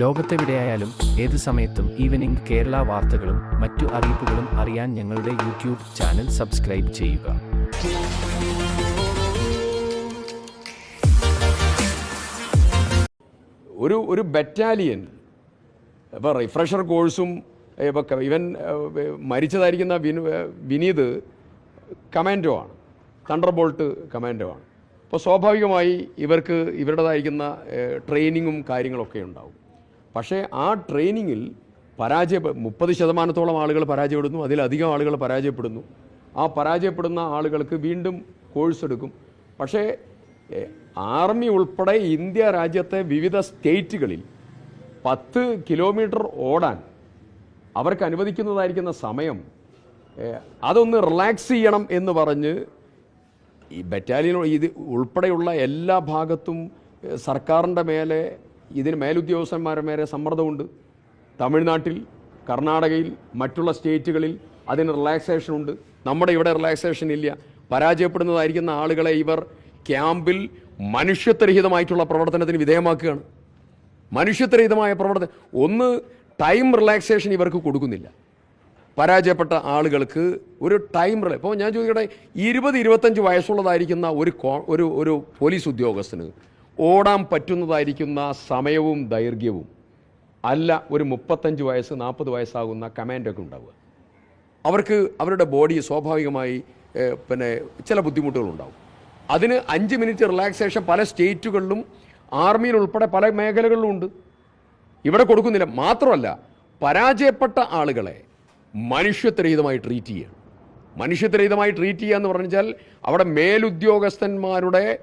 ലോകത്തെവിടെയായാലും ഏത് സമയത്തും ഈവനിംഗ് കേരള വാർത്തകളും മറ്റു അറിയിപ്പുകളും അറിയാൻ ഞങ്ങളുടെ യൂട്യൂബ് ചാനൽ സബ്സ്ക്രൈബ് ചെയ്യുക. ഒരു ഒരു ബറ്റാലിയൻ ഇപ്പോൾ റിഫ്രഷർ കോഴ്സും ഇപ്പോൾ ഇവൻ മരിച്ചതായിരിക്കുന്ന വിനു വിനീത് കമാൻഡോ ആണ്. തണ്ടർ ബോൾട്ട് കമാൻഡോ ആണ്. അപ്പോൾ സ്വാഭാവികമായി ഇവർക്ക് ഇവരുടേതായിരിക്കുന്ന ട്രെയിനിങ്ങും കാര്യങ്ങളൊക്കെ ഉണ്ടാവും. പക്ഷേ ആ ട്രെയിനിങ്ങിൽ പരാജയ മുപ്പത് ശതമാനത്തോളം ആളുകൾ പരാജയപ്പെടുന്നു അതിലധികം ആളുകൾ പരാജയപ്പെടുന്നു. ആ പരാജയപ്പെടുന്ന ആളുകൾക്ക് വീണ്ടും കോഴ്സ് എടുക്കും. പക്ഷേ ആർമി ഉൾപ്പെടെ ഇന്ത്യ രാജ്യത്തെ വിവിധ സ്റ്റേറ്റുകളിൽ പത്ത് കിലോമീറ്റർ ഓടാൻ അവർക്ക് അനുവദിക്കുന്നതായിരിക്കുന്ന സമയം അതൊന്ന് റിലാക്സ് ചെയ്യണം എന്ന് പറഞ്ഞ് ഈ ബറ്റാലിയൻ ഇത് ഉൾപ്പെടെയുള്ള എല്ലാ ഭാഗത്തും സർക്കാരിന്റെ മേലെ ഇതിന് മേലുദ്യോഗസ്ഥന്മാരുടെ മേലെ സമ്മർദ്ദമുണ്ട്. തമിഴ്നാട്ടിൽ കർണാടകയിൽ മറ്റുള്ള സ്റ്റേറ്റുകളിൽ അതിന് റിലാക്സേഷൻ ഉണ്ട് നമ്മുടെ ഇവിടെ റിലാക്സേഷൻ ഇല്ല പരാജയപ്പെടുന്നതായിരിക്കുന്ന ആളുകളെ ഇവർ ക്യാമ്പിൽ മനുഷ്യത്വരഹിതമായിട്ടുള്ള പ്രവർത്തനത്തിന് വിധേയമാക്കുകയാണ്. മനുഷ്യത്വരഹിതമായ പ്രവർത്തനം. ഒന്ന് ടൈം റിലാക്സേഷൻ ഇവർക്ക് കൊടുക്കുന്നില്ല. പരാജയപ്പെട്ട ആളുകൾക്ക് ഒരു ടൈം റിലേ ഇപ്പോൾ ഞാൻ ചോദിക്കട്ടെ ഇരുപത് ഇരുപത്തഞ്ച് വയസ്സുള്ളതായിരിക്കുന്ന ഒരു കോ- ഒരു ഒരു പോലീസ് ഉദ്യോഗസ്ഥന് ഓടാൻ പറ്റുന്നതായിരിക്കുന്ന സമയവും ദൈർഘ്യവും. അല്ല ഒരു മുപ്പത്തഞ്ച് വയസ്സ് നാൽപ്പത് വയസ്സാകുന്ന കമാൻഡൊക്കെ ഉണ്ടാവുക. അവർക്ക് അവരുടെ ബോഡി സ്വാഭാവികമായി പിന്നെ ചില ബുദ്ധിമുട്ടുകളുണ്ടാവും. അതിന് അഞ്ച് മിനിറ്റ് റിലാക്സേഷൻ പല സ്റ്റേറ്റുകളിലും ആർമിയിൽ ഉൾപ്പെടെ പല മേഖലകളിലും ഉണ്ട്. ഇവിടെ കൊടുക്കുന്നില്ല. മാത്രമല്ല പരാജയപ്പെട്ട ആളുകളെ മനുഷ്യത്വരഹിതമായി ട്രീറ്റ് ചെയ്യുക. മനുഷ്യത്വരഹിതമായി ട്രീറ്റ് ചെയ്യുക എന്ന് പറഞ്ഞാൽ അവിടെ മേലുദ്യോഗസ്ഥന്മാരുടെ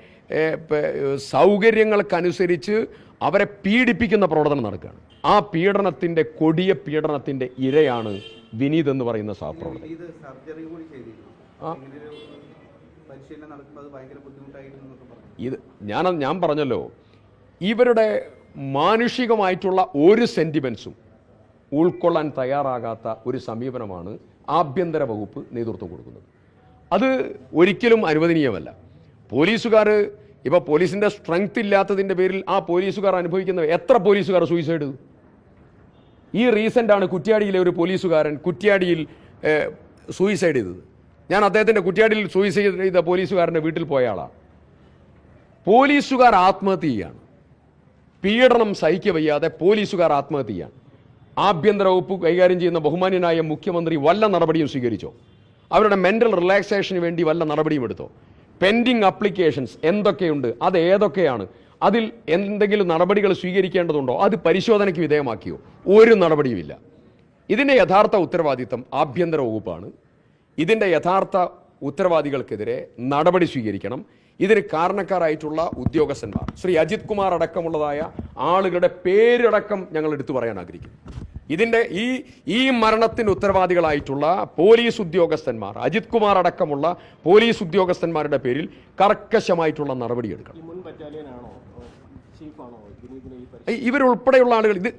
സൗകര്യങ്ങൾക്കനുസരിച്ച് അവരെ പീഡിപ്പിക്കുന്ന പ്രവർത്തനം നടക്കുകയാണ്. ആ പീഡനത്തിന്റെ കൊടിയ പീഡനത്തിന്റെ ഇരയാണ് വിനീത് എന്ന് പറയുന്ന സഹപ്രവർത്തകൻ. ഇത് ഞാൻ ഞാൻ പറഞ്ഞല്ലോ. ഇവരുടെ മാനുഷികമായിട്ടുള്ള ഒരു സെന്റിമെൻസും ഉൾക്കൊള്ളാൻ തയ്യാറാകാത്ത ഒരു സമീപനമാണ് ആഭ്യന്തര വകുപ്പ് നേതൃത്വം കൊടുക്കുന്നത്. അത് ഒരിക്കലും അനുവദനീയമല്ല. പോലീസുകാർ ഇപ്പോൾ പോലീസിന്റെ സ്ട്രെങ്ത് ഇല്ലാത്തതിന്റെ പേരിൽ ആ പോലീസുകാർ അനുഭവിക്കുന്ന എത്ര പോലീസുകാർ സൂയിസൈഡ് ചെയ്തു? ഈ ആണ് കുറ്റ്യാടിയിലെ ഒരു പോലീസുകാരൻ കുറ്റ്യാടിയിൽ സൂയിസൈഡ് ചെയ്തത്. ഞാൻ അദ്ദേഹത്തിന്റെ കുറ്റ്യാടിയിൽ സൂയിസൈഡ് ചെയ്ത പോലീസുകാരന്റെ വീട്ടിൽ പോയ ആളാണ് പോലീസുകാർ ആത്മഹത്യ ചെയ്യാണ്. പീഡനം സഹിക്കവയ്യാതെ പോലീസുകാർ ആത്മഹത്യ ചെയ്യാണ്. ആഭ്യന്തര വകുപ്പ് കൈകാര്യം ചെയ്യുന്ന ബഹുമാന്യനായ മുഖ്യമന്ത്രി വല്ല നടപടിയും സ്വീകരിച്ചോ? അവരുടെ മെന്റൽ റിലാക്സേഷന് വേണ്ടി വല്ല നടപടിയും എടുത്തോ? പെൻഡിങ് അപ്ലിക്കേഷൻസ് എന്തൊക്കെയുണ്ട്? അത് ഏതൊക്കെയാണ്? അതിൽ എന്തെങ്കിലും നടപടികൾ സ്വീകരിക്കേണ്ടതുണ്ടോ? അത് പരിശോധനയ്ക്ക് വിധേയമാക്കിയോ? ഒരു നടപടിയുമില്ല. ഇതിന്റെ യഥാർത്ഥ ഉത്തരവാദിത്തം ആഭ്യന്തര വകുപ്പാണ്. ഇതിന്റെ യഥാർത്ഥ ഉത്തരവാദികൾക്കെതിരെ നടപടി സ്വീകരിക്കണം. ഇതിന് കാരണക്കാരായിട്ടുള്ള ഉദ്യോഗസ്ഥന്മാർ. ശ്രീ അജിത് കുമാർ അടക്കമുള്ളതായ ആളുകളുടെ പേരടക്കം ഞങ്ങൾ എടുത്തു പറയാൻ ആഗ്രഹിക്കുന്നു. ഇതിന്റെ ഈ ഈ മരണത്തിന് ഉത്തരവാദികളായിട്ടുള്ള പോലീസ് ഉദ്യോഗസ്ഥന്മാർ അജിത് കുമാർ അടക്കമുള്ള പോലീസ് ഉദ്യോഗസ്ഥന്മാരുടെ പേരിൽ കർക്കശമായിട്ടുള്ള നടപടിയെടുക്കണം ഇവരുൾപ്പെടെയുള്ള ആളുകൾ ഇത്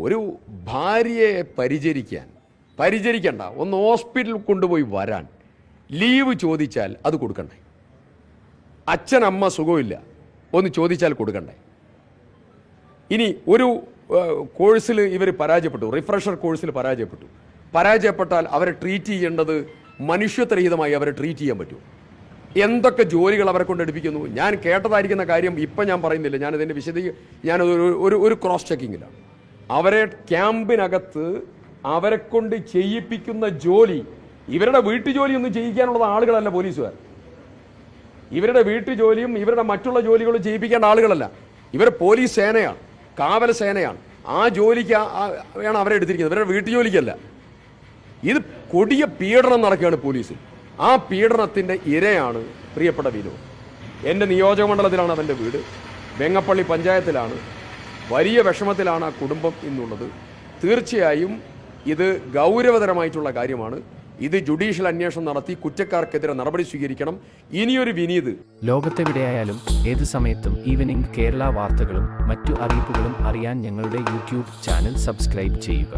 ഒരു ഭാര്യയെ പരിചരിക്കാൻ പരിചരിക്കണ്ട ഒന്ന് ഹോസ്പിറ്റലിൽ കൊണ്ടുപോയി വരാൻ ലീവ് ചോദിച്ചാൽ അത് കൊടുക്കണ്ടേ? അച്ഛനമ്മ സുഖമില്ല ഒന്ന് ചോദിച്ചാൽ കൊടുക്കണ്ടേ? ഇനി ഒരു കോഴ്സിൽ ഇവർ പരാജയപ്പെട്ടു. റിഫ്രഷർ കോഴ്സിൽ പരാജയപ്പെട്ടു. പരാജയപ്പെട്ടാൽ അവരെ ട്രീറ്റ് ചെയ്യേണ്ടത് മനുഷ്യത്വരഹിതമായി അവരെ ട്രീറ്റ് ചെയ്യാൻ പറ്റും. എന്തൊക്കെ ജോലികൾ അവരെ കൊണ്ട് എടുപ്പിക്കുന്നു? ഞാൻ കേട്ടതായിരിക്കുന്ന കാര്യം ഇപ്പം ഞാൻ പറയുന്നില്ല. ഞാൻ ഇതിന്റെ വിശദീ ഞാനത് ഒരു ഒരു ക്രോസ് ചെക്കിങ്ങിലാണ് അവരെ ക്യാമ്പിനകത്ത് അവരെ കൊണ്ട് ചെയ്യിപ്പിക്കുന്ന ജോലി ഇവരുടെ വീട്ടു ജോലിയൊന്നും ചെയ്യിക്കാനുള്ളത് ആളുകളല്ല പോലീസുകാർ. ഇവരുടെ വീട്ടു ജോലിയും ഇവരുടെ മറ്റുള്ള ജോലികളും ചെയ്യിപ്പിക്കേണ്ട ആളുകളല്ല. ഇവർ പോലീസ് സേനയാണ് കാവൽ സേനയാണ്. ആ ജോലിക്ക് ആണ് അവരെ എടുത്തിരിക്കുന്നത്. ഇവരുടെ വീട്ടു ജോലിക്കല്ല. ഇത് കൊടിയ പീഡനം നടക്കുകയാണ് പോലീസിൽ ആ പീഡനത്തിന്റെ ഇരയാണ് പ്രിയപ്പെട്ട വിനോദ് എന്റെ നിയോജക മണ്ഡലത്തിലാണ് അവന്റെ വീട്. വെങ്ങപ്പള്ളി പഞ്ചായത്തിലാണ്. വലിയ വിഷമത്തിലാണ് ആ കുടുംബം ഇന്നുള്ളത് തീർച്ചയായും ഇത് ഗൗരവതരമായിട്ടുള്ള കാര്യമാണ്. ഇത് ജുഡീഷ്യൽ അന്വേഷണം നടത്തി കുറ്റക്കാർക്കെതിരെ നടപടി സ്വീകരിക്കണം. ഇനിയൊരു വിനീത്. ലോകത്തെവിടെയായാലും ഏത് സമയത്തും ഈവനിംഗ് കേരള വാർത്തകളും മറ്റു അറിയിപ്പുകളും അറിയാൻ ഞങ്ങളുടെ യൂട്യൂബ് ചാനൽ സബ്സ്ക്രൈബ് ചെയ്യുക.